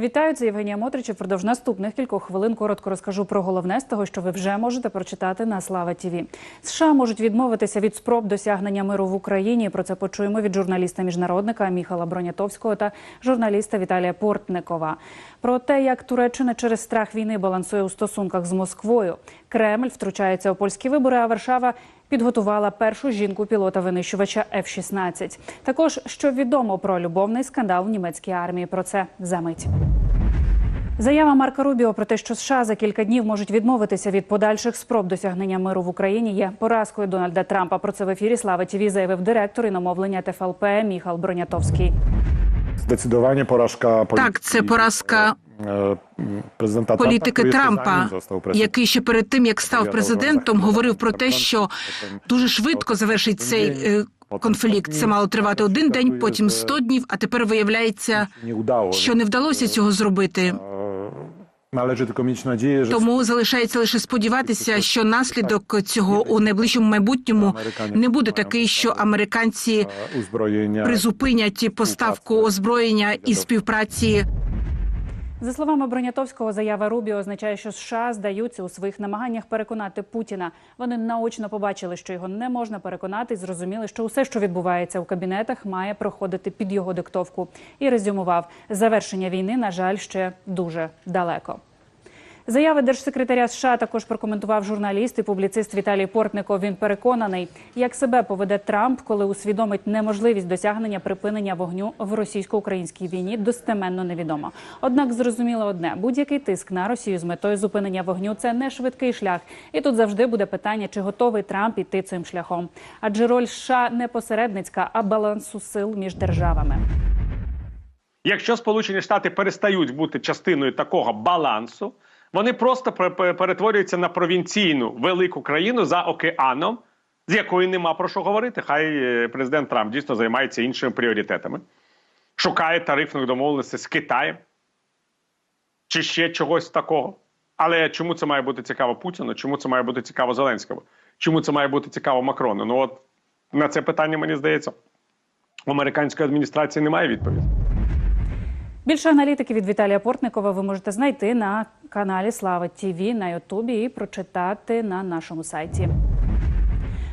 Вітаю, це Євгенія Мотрич. І Впродовж наступних кількох хвилин коротко розкажу про головне з того, що ви вже можете прочитати на Слава Тіві. США можуть відмовитися від спроб досягнення миру в Україні. Про це почуємо від журналіста міжнародника Міхала Бронятовського та журналіста Віталія Портникова. Про те, як Туреччина через страх війни балансує у стосунках з Москвою. Кремль втручається у польські вибори, а Варшава підготувала першу жінку пілота винищувача F-16. Також що відомо про любовний скандал в німецькій армії. Про це за мить. Заява Марка Рубіо про те, що США за кілька днів можуть відмовитися від подальших спроб досягнення миру в Україні, є поразкою Дональда Трампа. Про це в ефірі Слава ТІВІ заявив директор іномовлення ТФЛП Міхал Бронятовський. Porażka polityki, Так, це поразка президента політики Trumpa, Трампа, який ще перед тим як став президентом, говорив про те, що дуже швидко завершить цей конфлікт. Це мало тривати один день, потім 100 днів. А тепер виявляється, що не вдалося цього зробити. Należy tylko mieć nadzieję, że Тому залишається лише сподіватися, що наслідок цього у найближчому майбутньому не буде такий, що американці призупинять поставку озброєння і співпраці За словами Бронятовського, заява Рубі означає, що США здаються у своїх намаганнях переконати Путіна. Вони наочно побачили, що його не можна переконати, і зрозуміли, що усе, що відбувається у кабінетах, має проходити під його диктовку. І резюмував, завершення війни, на жаль, ще дуже далеко. Заяви держсекретаря США також прокоментував журналіст і публіцист Віталій Портников. Він переконаний, як себе поведе Трамп, коли усвідомить неможливість досягнення припинення вогню в російсько-українській війні, достеменно невідомо. Однак зрозуміло одне: будь-який тиск на Росію з метою зупинення вогню це не швидкий шлях, і тут завжди буде питання, чи готовий Трамп іти цим шляхом. Адже роль США не посередницька, а балансу сил між державами. Якщо Сполучені Штати перестають бути частиною такого балансу, вони просто пер- пер- перетворюються на провінційну велику країну за океаном, з якою нема про що говорити. Хай е, президент Трамп дійсно займається іншими пріоритетами, шукає тарифних домовленостей з Китаєм чи ще чогось такого. Але чому це має бути цікаво Путіну? Чому це має бути цікаво Зеленському? Чому це має бути цікаво Макрону? Ну от на це питання мені здається, у американської адміністрації немає відповіді. Більше аналітики від Віталія Портникова ви можете знайти на каналі Слава ТІВІ на Ютубі і прочитати на нашому сайті.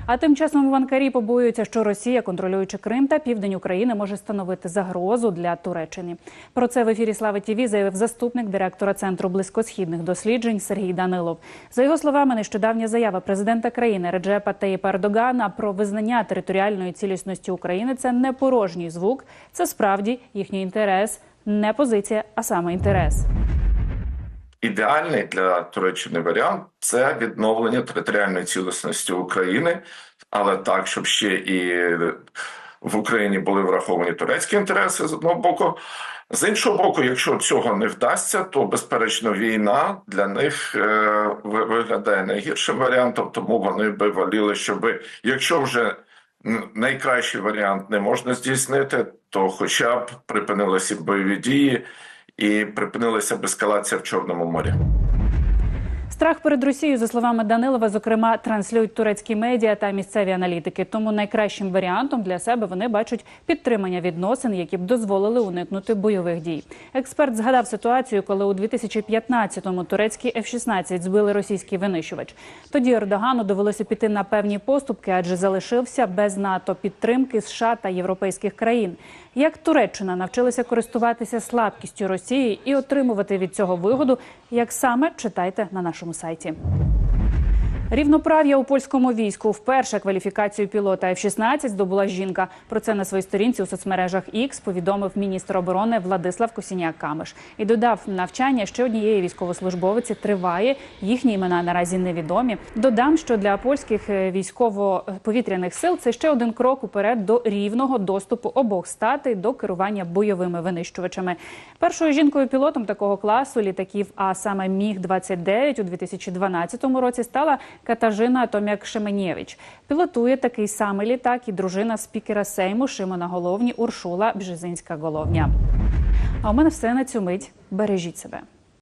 А тим часом Іванкарі побоюються, що Росія, контролюючи Крим та південь України, може становити загрозу для Туреччини. Про це в ефірі Слави ТІВІ заявив заступник директора центру близькосхідних досліджень Сергій Данилов. За його словами, нещодавня заява президента країни Реджепа Таїпа Ердогана про визнання територіальної цілісності України це не порожній звук, це справді їхній інтерес, не позиція, а саме інтерес. Ідеальний для Туреччини варіант це відновлення територіальної цілісності України, але так, щоб ще і в Україні були враховані турецькі інтереси з одного боку. З іншого боку, якщо цього не вдасться, то безперечно війна для них е, виглядає найгіршим варіантом, тому вони би воліли, щоб якщо вже найкращий варіант не можна здійснити, то хоча б припинилися бойові дії і припинилася б ескалація в Чорному морі. Страх перед Росією, за словами Данилова, зокрема, транслюють турецькі медіа та місцеві аналітики. Тому найкращим варіантом для себе вони бачать підтримання відносин, які б дозволили уникнути бойових дій. Експерт згадав ситуацію, коли у 2015-му турецький F-16 збили російський винищувач. Тоді Ердогану довелося піти на певні поступки, адже залишився без НАТО підтримки США та європейських країн. Як Туреччина навчилася користуватися слабкістю Росії і отримувати від цього вигоду, як саме читайте на нашому сайті. Рівноправ'я у польському війську вперше кваліфікацію пілота F-16 здобула жінка. Про це на своїй сторінці у соцмережах X повідомив міністр оборони Владислав Косіняк-Камиш і додав навчання ще однієї військовослужбовиці триває. Їхні імена наразі невідомі. Додам, що для польських е, військово-повітряних сил це ще один крок уперед до рівного доступу обох статей до керування бойовими винищувачами. Першою жінкою пілотом такого класу літаків, а саме Міг 29 у 2012 році стала Катажина Томяк Шеменєвич. Пілотує такий самий літак і дружина спікера Сейму Шимона Головні Уршула Бжезинська Головня. А у мене все на цю мить. Бережіть себе.